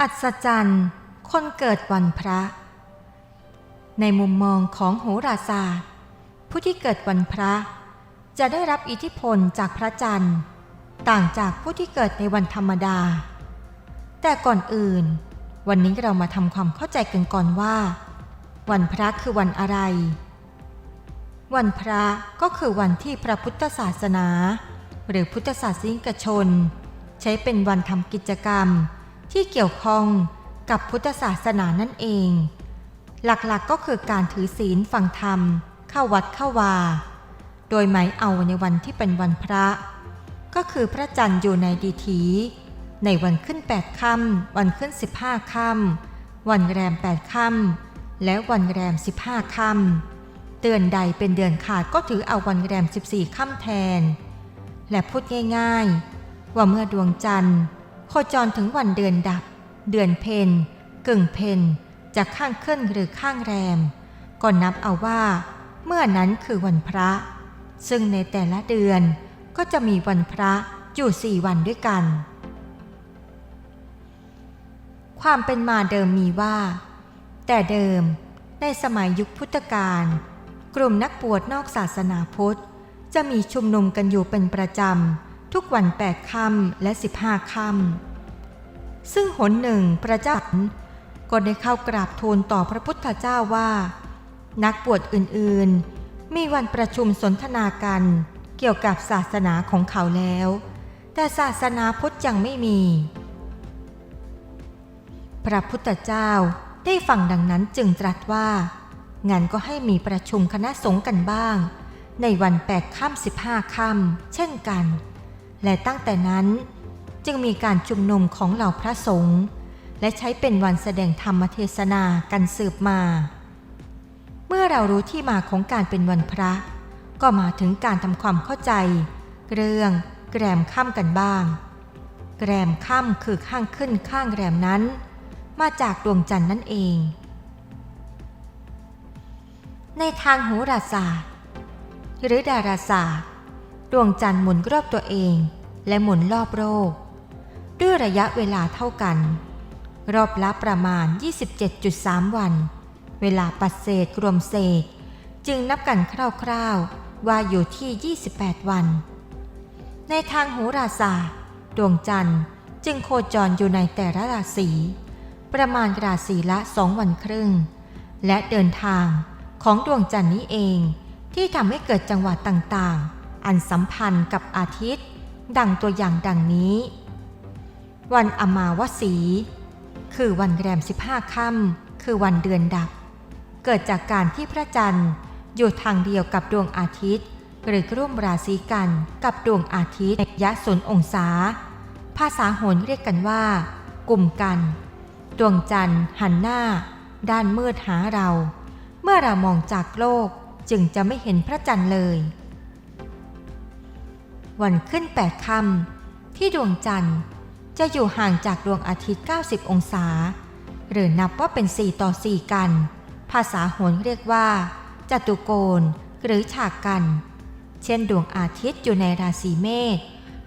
อัศจรรย์ คนเกิดวันพระ ในมุมมองของโหราศาสตร์ ผู้ที่เกิดวันพระ จะได้รับอิทธิพลจากพระจันทร์ ต่างจากผู้ที่เกิดในวันธรรมดา แต่ก่อนอื่น วันนี้เรามาทำความเข้าใจกันก่อนว่า วันพระคือวันอะไร วันพระก็คือวันที่พระพุทธศาสนา หรือพุทธศาสนิกชน ใช้เป็นวันทำกิจกรรม ที่เกี่ยวข้องกับพุทธศาสนานั่นเอง หลักๆก็คือการถือศีลฟังธรรม เข้าวัดเข้าวา โดยหมายเอาในวันที่เป็นวันพระ ก็คือพระจันทร์อยู่ในดีถี ในวันขึ้นแปดค่ำวันขึ้นสิบห้าค่ำวันแรมแปดค่ำและวันแรมสิบห้าค่ำเดือนใดเป็นเดือนขาดก็ถือเอาวันแรมสิบสี่ค่ำแทน และพูดง่าย ๆ ว่าเมื่อดวงจันทร์ โคจรถึงวันเดือนดับ เดือนเพนกึ่งเพนจะข้างขึ้นหรือข้างแรม ก็นับเอาว่า เมื่อนั้นคือวันพระ ซึ่งในแต่ละเดือนก็จะมีวันพระอยู่สี่วันด้วยกัน ความเป็นมาเดิมมีว่า แต่เดิมในสมัยยุคพุทธกาลกลุ่มนักบวชนอกศาสนาพุทธ จะมีชุมนุมกันอยู่เป็นประจำ ทุกวันแปดค่ำและสิบห้าค่ำซึ่งหนหนึ่งพระเจ้าก็ได้เข้ากราบทูลต่อพระพุทธเจ้าว่า นักบวชอื่นๆ มีวันประชุมสนทนากันเกี่ยวกับศาสนาของเขาแล้ว แต่ศาสนาพุทธยังไม่มี พระพุทธเจ้าได้ฟังดังนั้นจึงตรัสว่างั้นก็ให้มีประชุมคณะสงฆ์กันบ้าง ในวันแปดค่ำสิบห้าค่ำเช่นกัน และตั้งแต่นั้นจึงมีการชุมนุมของเหล่าพระสงฆ์และใช้เป็นวันแสดงธรรมเทศนากันสืบมา เมื่อเรารู้ที่มาของการเป็นวันพระ ก็มาถึงการทำความเข้าใจ เรื่องแกรมค่ำกันบ้าง แกรมค่ำคือข้างขึ้นข้างแรมนั้น มาจากดวงจันทร์นั่นเอง ในทางโหราศาสตร์ หรือดาราศาสตร์ ดวงจันทร์หมุนรอบตัวเอง และหมุนรอบโลกด้วยระยะเวลาเท่ากัน รอบละประมาณ 27.3 วัน เวลาปัดเศษรวมเศษ จึงนับกันคร่าวๆ ว่าอยู่ที่ 28 วัน ในทางโหราศาสตร์ ดวงจันทร์จึงโคจรอยู่ในแต่ละราศีประมาณราศีละสองวันครึ่ง และเดินทางของดวงจันทร์นี้เองที่ทำให้เกิดจังหวะต่างๆ อันสัมพันธ์กับอาทิตย์ ดังตัวอย่างดังนี้ วันอมาวสี คือวันแรม 15ค่ำคือวันเดือนดับ เกิดจากการที่พระจันทร์อยู่ทางเดียวกับดวงอาทิตย์ หรือร่วมราศีกันกับดวงอาทิตย์ในยะสนองศา ภาษาโหรเรียกกันว่า กลุ่มกัน ดวงจันทร์หันหน้า ด้านมืดหาเรา เมื่อเรามองจากโลกจึงจะไม่เห็นพระจันทร์เลย วันขึ้นแปดค่ำที่ดวงจันทร์จะอยู่ห่างจากดวงอาทิตย์ 90 องศา หรือนับว่าเป็น 4 ต่อ 4 กัน ภาษาโหรเรียกว่าจตุโกณหรือฉากกัน เช่นดวงอาทิตย์อยู่ในราศีเมษ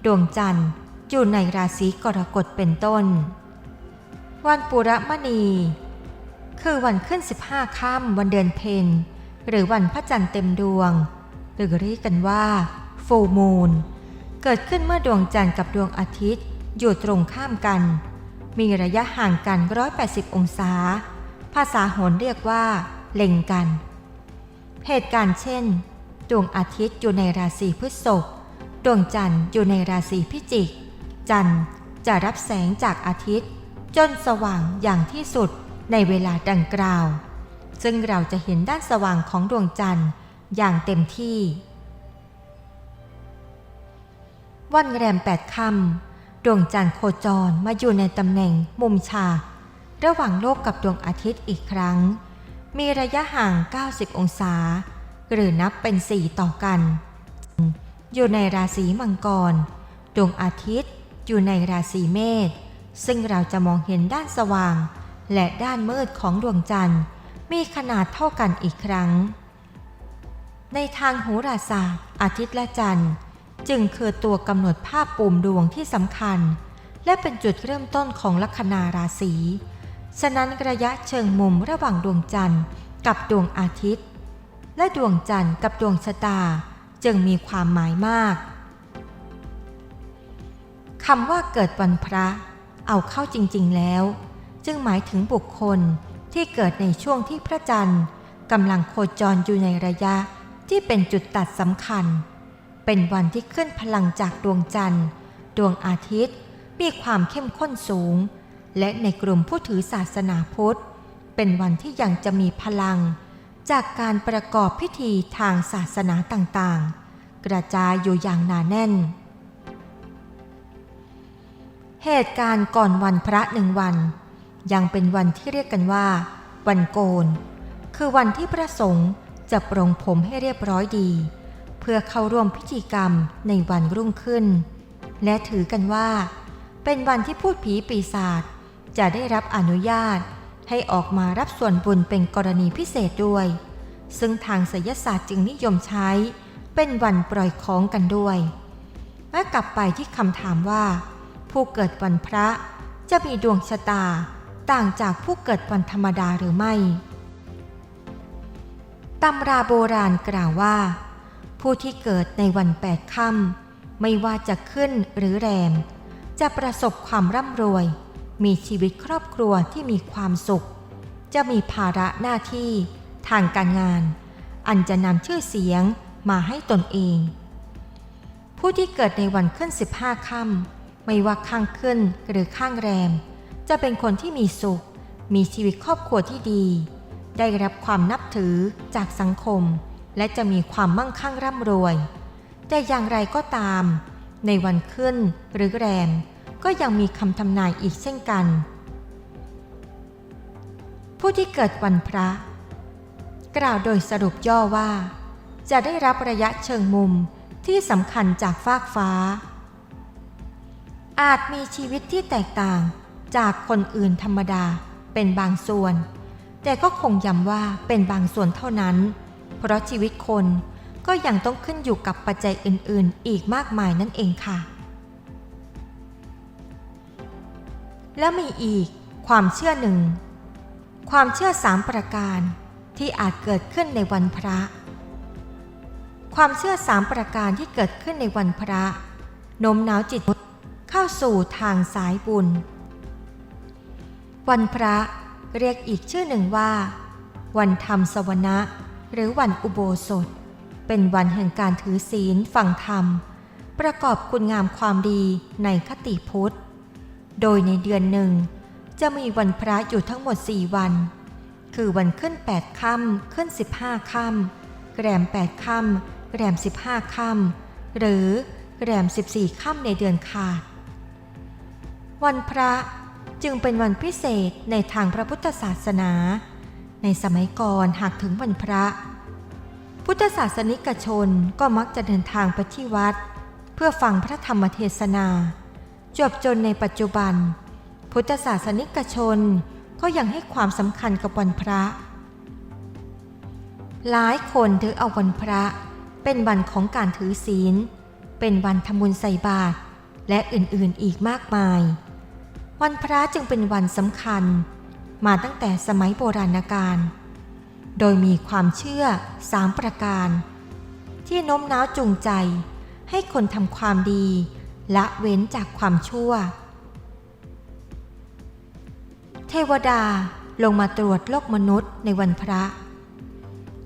ดวงจันทร์อยู่ในราศีกรกฎเป็นต้น วันปุระมณี คือวันขึ้น 15ค่ำวันเดือนเพนหรือวันพระจันทร์เต็มดวง หรือเรียกกันว่าฟูมูล เกิดขึ้นเมื่อดวงจันทร์กับดวงอาทิตย์ อยู่ตรงข้ามกัน มีระยะห่างกัน 180 องศา ภาษาโหรเรียกว่า เล็งกัน เหตุการณ์เช่น ดวงอาทิตย์อยู่ในราศีพฤษภดวงจันทร์อยู่ในราศีพิจิก จันทร์จะรับแสงจากอาทิตย์ จนสว่างอย่างที่สุดในเวลาดังกล่าว ซึ่งเราจะเห็นด้านสว่างของดวงจันทร์อย่างเต็มที่ วันแรมแปดค่ำดวงจันทร์โคจรมาอยู่ในตำแหน่งมุมฉากระหว่างโลกกับดวงอาทิตย์อีกครั้ง มีระยะห่าง 90 องศา หรือนับเป็น 4 ต่อกัน อยู่ในราศีมังกร ดวงอาทิตย์อยู่ในราศีเมษ ซึ่งเราจะมองเห็นด้านสว่าง และด้านมืดของดวงจันทร์ มีขนาดเท่ากันอีกครั้ง ในทางโหราศาสตร์ อาทิตย์และจันทร์ จึงคือตัวกำหนดภาพปูมดวงที่สำคัญ และเป็นจุดเริ่มต้นของลัคนาราศีฉะนั้นระยะเชิงมุมระหว่างดวงจันทร์ กับดวงอาทิตย์ และดวงจันทร์กับดวงชะตาจึงมีความหมายมากคำว่าเกิดวันพระ เอาเข้าจริง ๆ แล้ว จึงหมายถึงบุคคลที่เกิดในช่วงที่พระจันทร์กำลังโคจรอยู่ในระยะที่เป็นจุดตัดสำคัญ เป็นวันที่ขึ้นพลังจากดวงจันทร์ ดวงอาทิตย์มีความเข้มข้นสูง และในกลุ่มผู้ถือศาสนาพุทธ เป็นวันที่ยังจะมีพลัง จากการประกอบพิธีทางศาสนาต่างๆ กระจายอยู่อย่างหนาแน่น เหตุการณ์ก่อนวันพระหนึ่งวัน ยังเป็นวันที่เรียกกันว่า วันโกน คือวันที่พระสงฆ์จะปรงผมให้เรียบร้อยดี เพื่อเข้าร่วมพิธีกรรมในวันรุ่งขึ้น และถือกันว่า เป็นวันที่พูดผีปีศาจจะได้รับอนุญาต ให้ออกมารับส่วนบุญเป็นกรณีพิเศษด้วย ซึ่งทางศิลศาสตร์จึงนิยมใช้ เป็นวันปล่อยของกันด้วยและกลับไปที่คำถามว่า ผู้เกิดวันพระจะมีดวงชะตาต่างจากผู้เกิดวันธรรมดาหรือไม่ตำราโบราณกล่าวว่า ผู้ที่เกิดในวันแปดค่ำไม่ว่าจะขึ้นหรือแรม จะประสบความร่ำรวย มีชีวิตครอบครัวที่มีความสุข จะมีภาระหน้าที่ทางการงาน อันจะนำชื่อเสียงมาให้ตนเอง ผู้ที่เกิดในวันขึ้น 15ค่ำไม่ว่าข้างขึ้นหรือข้างแรม จะเป็นคนที่มีสุข มีชีวิตครอบครัวที่ดี ได้รับความนับถือจากสังคม และจะมีความมั่งคั่งร่ำรวย แต่อย่างไรก็ตาม ในวันขึ้นหรือแรมก็ยังมีคำทำนายอีกเช่นกัน ผู้ที่เกิดวันพระ กล่าวโดยสรุปย่อว่า จะได้รับระยะเชิงมุมที่สำคัญจากฟากฟ้า อาจมีชีวิตที่แตกต่างจากคนอื่นธรรมดาเป็นบางส่วน แต่ก็คงย้ำว่าเป็นบางส่วนเท่านั้น เพราะชีวิตคนก็ยังต้องขึ้นอยู่กับปัจจัยอื่นๆ อีกมากมายนั่นเองค่ะ และมีอีกความเชื่อหนึ่ง ความเชื่อสามประการที่อาจเกิดขึ้นในวันพระ ความเชื่อสามประการที่เกิดขึ้นในวันพระโน้มน้าวจิตเข้าสู่ทางสายบุญ วันพระเรียกอีกชื่อหนึ่งว่า วันธรรมสวนะ หรือวันอุโบสถ เป็นวันแห่งการถือศีลฟังธรรม ประกอบคุณงามความดีในคติพุทธ โดยในเดือนหนึ่ง จะมีวันพระอยู่ทั้งหมด 4 วัน คือวันขึ้น 8ค่ำขึ้น 15ค่ำแรม 8ค่ำแรม 15ค่ำหรือแรม 14ค่ำในเดือนขาด วันพระจึงเป็นวันพิเศษในทางพระพุทธศาสนา ในสมัยก่อนหากถึงวันพระ พุทธศาสนิกชนก็มักจะเดินทางไปที่วัด เพื่อฟังพระธรรมเทศนา จบจนในปัจจุบัน พุทธศาสนิกชนก็ยังให้ความสำคัญกับวันพระ หลายคนถือเอาวันพระ เป็นวันของการถือศีล เป็นวันทำบุญใส่บาตรและอื่นๆอีกมากมาย วันพระจึงเป็นวันสำคัญ มาตั้งแต่สมัยโบราณกาล โดยมีความเชื่อสามประการ ที่โน้มน้าวจูงใจ ให้คนทำความดีละเว้นจากความชั่ว เทวดาลงมาตรวจโลกมนุษย์ในวันพระ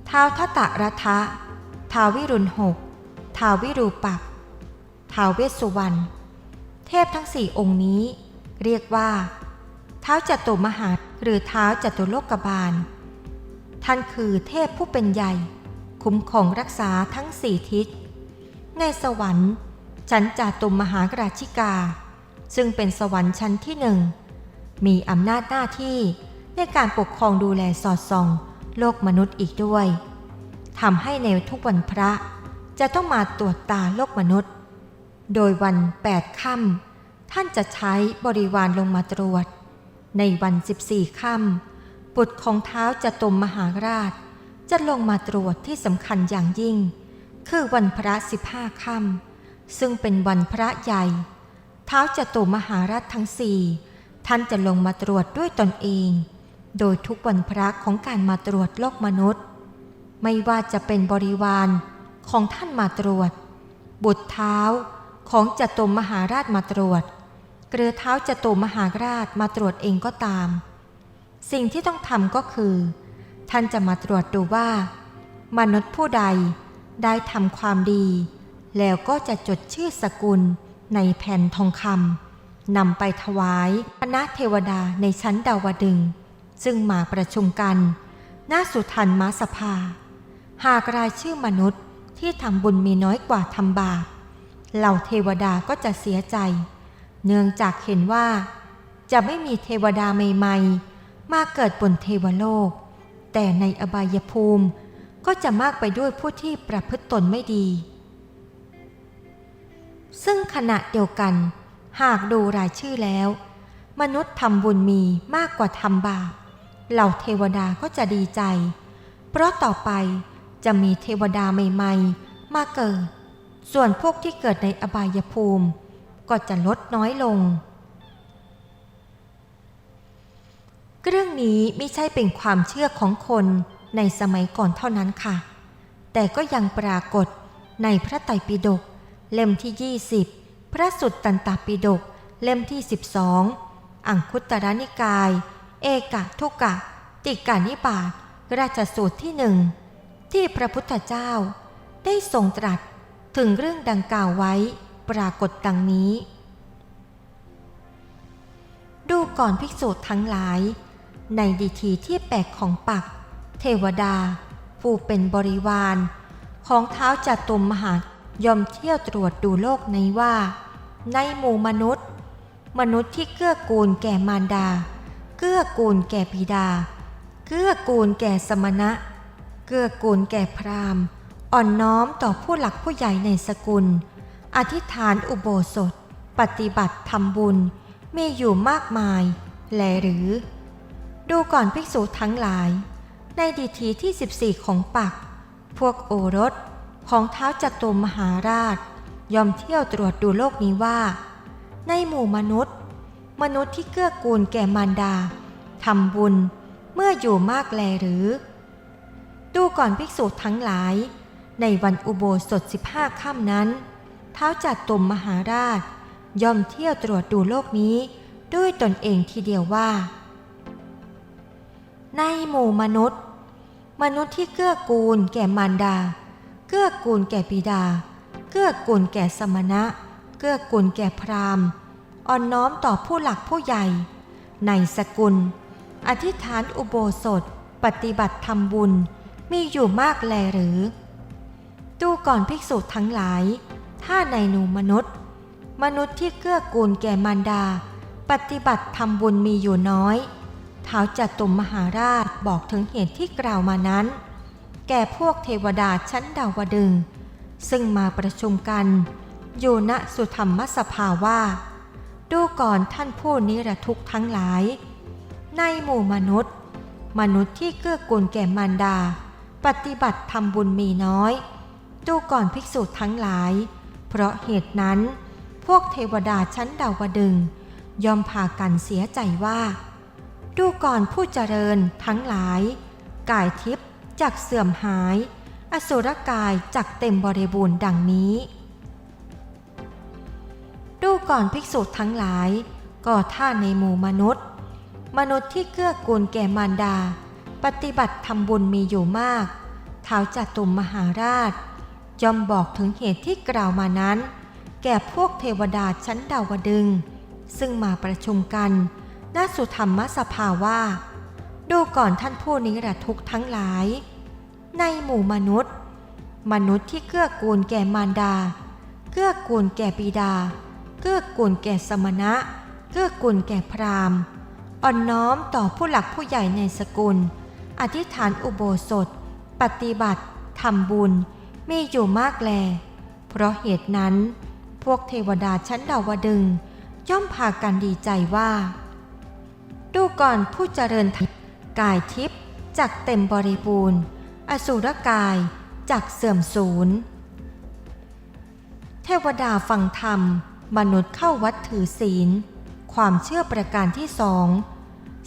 ท้าวทตะรัทะท้าววิรุณหกท้าววิรูปักท้าวเวสสุวรรณ เทพทั้งสี่องค์นี้ เรียกว่าเท้าวจตุมหา หรือเท้าจตุโลกบาล ท่านคือเทพผู้เป็นใหญ่ คุ้มครองรักษาทั้งสี่ทิศ ในสวรรค์ชั้นจาตุมมหากราชิกา ซึ่งเป็นสวรรค์ชั้นที่หนึ่ง มีอำนาจหน้าที่ในการปกครองดูแลสอดส่อง โลกมนุษย์อีกด้วยทำให้ในทุกวันพระจะต้องมาตรวจตาโลกมนุษย์ โดยวันแปดค่ำท่านจะใช้บริวารลงมาตรวจ ในวันสิบสี่ค่ำบุตรของเท้าจะตมมหาราช จะลงมาตรวจที่สำคัญอย่างยิ่ง คือวันพระสิบห้าค่ำซึ่งเป็นวันพระใหญ่ เท้าจตุมหาราชทั้งสี่ท่านจะลงมาตรวจด้วยตนเอง โดยทุกวันพระของการมาตรวจโลกมนุษย์ ไม่ว่าจะเป็นบริวารของท่านมาตรวจ บุตรเท้าของจตุมหาราชมาตรวจ เกลือเท้าจตุมหาราชมาตรวจเองก็ตาม สิ่งที่ต้องทำก็คือ ท่านจะมาตรวจดูว่า มนุษย์ผู้ใดได้ทำความดี แล้วก็จะจดชื่อสกุลในแผ่นทองคำนำไปถวายคณะเทวดาในชั้นดาวดึง ซึ่งมาประชุมกัน หน้าสุทันมาสภา หากรายชื่อมนุษย์ที่ทำบุญมีน้อยกว่าทำบาปเหล่าเทวดาก็จะเสียใจ เนื่องจากเห็นว่า จะไม่มีเทวดาใหม่ๆ มาเกิดบนเทวโลก แต่ในอบายภูมิก็จะมากไปด้วยผู้ที่ประพฤติตนไม่ดี ซึ่งขณะเดียวกัน หากดูรายชื่อแล้ว มนุษย์ทำบุญมีมากกว่าทำบาป เหล่าเทวดาก็จะดีใจ เพราะต่อไปจะมีเทวดาใหม่ ๆ มาเกิด ส่วนพวกที่เกิดในอบายภูมิ ก็จะลดน้อยลง เรื่องนี้ไม่ใช่เป็นความเชื่อของคนในสมัยก่อนเท่านั้นค่ะ แต่ก็ยังปรากฏในพระไตรปิฎกเล่มที่ 20 พระสุตตันตปิฎกเล่มที่ 12 อังคุตรนิกาย เอกะทุกะ ติกานิบาตราชสูตรที่หนึ่งที่พระพุทธเจ้าได้ทรงตรัสถึงเรื่องดังกล่าวไว้ ปรากฏดังนี้ ดูก่อนภิกษุทั้งหลาย ในดีทีที่แปลกของปัก เทวดา ผู้เป็นบริวาร ของเท้าจัตุมมหายอมเที่ยวตรวจดูโลกในว่า ในหมู่มนุษย์ มนุษย์ที่เกื้อกูลแก่มารดา เกื้อกูลแก่บิดา เกื้อกูลแก่สมณะ เกื้อกูลแก่พราหมณ์ อ่อนน้อมต่อผู้หลักผู้ใหญ่ในสกุล อธิษฐานอุโบสถ ปฏิบัติทำบุญมีอยู่มากมาย แลหรือ ดูก่อนภิกษุทั้งหลาย ในดีทีที่ 14 ของปัก พวกโอรสของเท้าจัตุมหาราช ยอมเที่ยวตรวจดูโลกนี้ว่า ในหมู่มนุษย์ มนุษย์ที่เกื้อกูลแก่มารดาทำบุญเมื่ออยู่มากแลหรือ ดูก่อนภิกษุทั้งหลาย ในวันอุโบสถ 15 ค่ำนั้น ท้าจัดตุมมหาราช ย่อมเที่ยวตรวจดูโลกนี้ด้วยตนเองทีเดียวว่า ในหมู่มนุษย์ มนุษย์ที่เกื้อกูลแก่มารดา เกื้อกูลแก่บิดา เกื้อกูลแก่สมณะ เกื้อกูลแก่พราหมณ์อ่อนน้อมต่อผู้หลักผู้ใหญ่ ในสกุล อธิษฐานอุโบสถ ปฏิบัติธรรมบุญมีอยู่มากแลหรือ ดูก่อนภิกษุทั้งหลาย ถ้าในหนูมนุษย์ มนุษย์ที่เกื้อกูลแก่มารดา ปฏิบัติทำบุญมีอยู่น้อยท้าวจัตุมมหาราชบอกถึงเหตุที่กล่าวมานั้น แก่พวกเทวดาชั้นดาวดึง ซึ่งมาประชุมกัน อยู่ณสุธรรมสภาว่า ดูก่อนท่านผู้นิรทุกข์ทั้งหลาย ในหมู่มนุษย์ มนุษย์ที่เกื้อกูลแก่มารดา ปฏิบัติทำบุญมีน้อย ดูก่อนภิกษุทั้งหลาย เพราะเหตุนั้น พวกเทวดาชั้นดาวดึงยอมพากันเสียใจว่า ดูก่อนผู้เจริญทั้งหลาย กายทิพย์จากเสื่อมหาย อสุรกายจากเต็มบริบูรณ์ดังนี้ ดูก่อนภิกษุทั้งหลาย ก็ถ้าในหมู่มนุษย์ มนุษย์ที่เกื้อกูลแก่มารดา ปฏิบัติทำบุญมีอยู่มาก ท้าวจัตุมมหาราช ยอมบอกถึงเหตุที่กล่าวมานั้น แก่พวกเทวดาชั้นดาวดึง ซึ่งมาประชุมกันณสุธรรมสภาว่า ดูก่อนท่านผู้นิรทุกทั้งหลาย ในหมู่มนุษย์ มนุษย์ที่เกื้อกูลแก่มารดา เกื้อกูลแก่บิดา เกื้อกูลแก่สมณะ เกื้อกูลแก่พราหมณ์อ่อนน้อมต่อผู้หลักผู้ใหญ่ในสกุล อธิษฐานอุโบสถ ปฏิบัติทำบุญ มีอยู่มากแล เพราะเหตุนั้น พวกเทวดาชั้นดาวดึงย่อมพากันดีใจว่า ดูก่อนผู้เจริญทิพย์กายทิพย์จากเต็มบริบูรณ์ อสุรกายจากเสื่อมสูญเทวดาฟังธรรม มนุษย์เข้าวัดถือศีล ความเชื่อประการที่สอง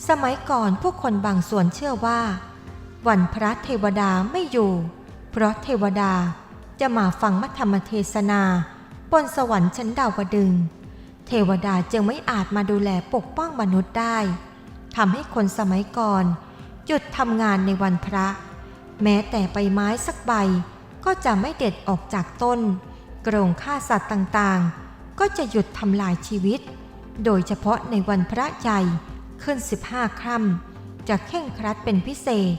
สมัยก่อนผู้คนบางส่วนเชื่อว่า วันพระเทวดาไม่อยู่ เพราะเทวดาจะมาฟังมัธรรมเทศนา บนสวรรค์ชั้นดาวดึง เทวดาจึงไม่อาจมาดูแลปกป้องมนุษย์ได้ทำให้คนสมัยก่อนหยุดทำงานในวันพระ แม้แต่ใบไม้สักใบก็จะไม่เด็ดออกจากต้น กรงฆ่าสัตว์ต่างๆ ก็จะหยุดทำลายชีวิต โดยเฉพาะในวันพระใหญ่ขึ้น 15 ค่ำจะเข่งครัดเป็นพิเศษ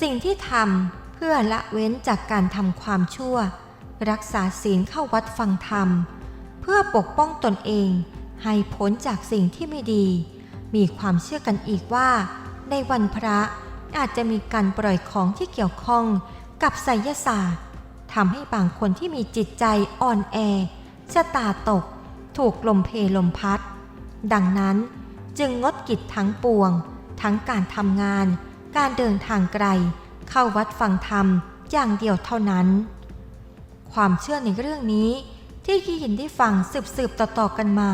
สิ่งที่ทำเพื่อละเว้นจากการทำความชั่ว รักษาศีลเข้าวัดฟังธรรม เพื่อปกป้องตนเอง ให้พ้นจากสิ่งที่ไม่ดี มีความเชื่อกันอีกว่า ในวันพระอาจจะมีการปล่อยของที่เกี่ยวข้องกับไสยศาสตร์ทำให้บางคนที่มีจิตใจอ่อนแอชะตาตก ถูกลมเพลมพัด ดังนั้นจึงงดกิจทั้งปวง ทั้งการทำงาน การเดินทางไกล เข้าวัดฟังธรรมอย่างเดียวเท่านั้น ความเชื่อในเรื่องนี้ที่ยี่ยินได้ฟังสืบๆต่อๆกันมา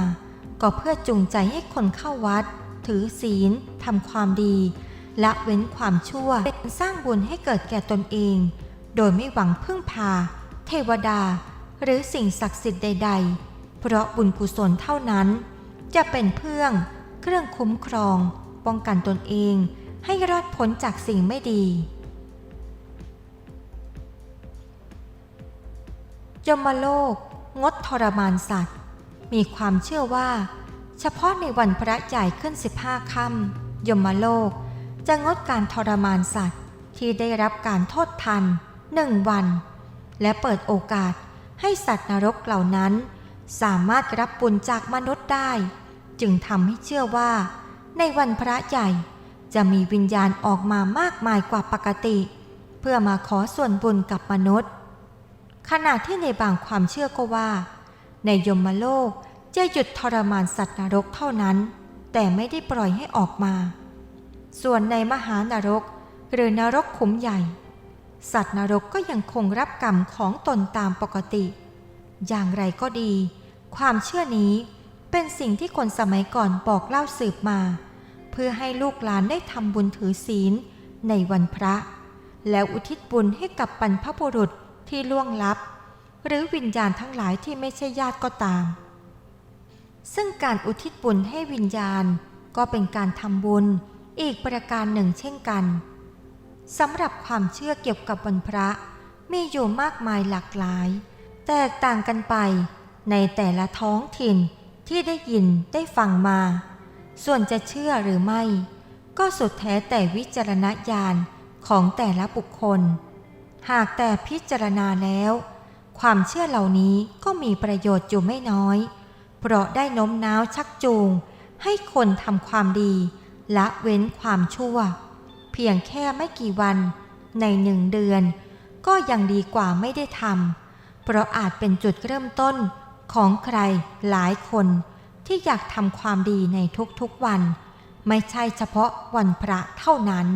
ก็เพื่อจูงใจให้คนเข้าวัด ถือศีลทำความดีละเว้นความชั่วเป็นสร้างบุญให้เกิดแก่ตนเอง โดยไม่หวังพึ่งพา เทวดา หรือสิ่งศักดิ์สิทธิ์ใด ๆ เพราะบุญกุศลเท่านั้น จะเป็นเพื่องเครื่องคุ้มครอง ป้องกันตนเอง ให้รอดพ้นจากสิ่งไม่ดี ยมโลก งดทรมานสัตว์ มีความเชื่อว่า เฉพาะในวันพระใหญ่ขึ้น 15ค่ำยมโลกจะงดการทรมานสัตว์ที่ได้รับการโทษทันหนึ่งวัน และเปิดโอกาสให้สัตว์นรกเหล่านั้น สามารถรับบุญจากมนุษย์ได้ จึงทำให้เชื่อว่า ในวันพระใหญ่ จะมีวิญญาณออกมามากมายกว่าปกติ เพื่อมาขอส่วนบุญกับมนุษย์ ขณะที่ในบางความเชื่อก็ว่า ในยมโลกจะหยุดทรมานสัตว์นรกเท่านั้น แต่ไม่ได้ปล่อยให้ออกมา ส่วนในมหานรกหรือนรกขุมใหญ่ สัตว์นรกก็ยังคงรับกรรมของตนตามปกติ อย่างไรก็ดี ความเชื่อนี้เป็นสิ่งที่คนสมัยก่อนบอกเล่าสืบมา พื่อให้ลูกหลานได้ทำบุญถือศีลในวันพระ แล้วอุทิศบุญให้กับบรรพบุรุษที่ล่วงลับ หรือวิญญาณทั้งหลายที่ไม่ใช่ญาติก็ตาม ซึ่งการอุทิศบุญให้วิญญาณก็เป็นการทำบุญอีกประการหนึ่งเช่นกันสำหรับความเชื่อเกี่ยวกับวันพระมีอยู่มากมายหลากหลาย แตกต่างกันไปในแต่ละท้องถิ่นที่ได้ยินได้ฟังมา ส่วนจะเชื่อหรือไม่ ก็สุดแท้แต่วิจารณญาณของแต่ละบุคคล หากแต่พิจารณาแล้ว ความเชื่อเหล่านี้ก็มีประโยชน์อยู่ไม่น้อย เพราะได้โน้มน้าวชักจูง ให้คนทำความดีละเว้นความชั่ว เพียงแค่ไม่กี่วันในหนึ่งเดือน ก็ยังดีกว่าไม่ได้ทำเพราะอาจเป็นจุดเริ่มต้นของใครหลายคน ที่อยากทำความดีในทุกๆวัน ไม่ใช่เฉพาะวันพระเท่านั้น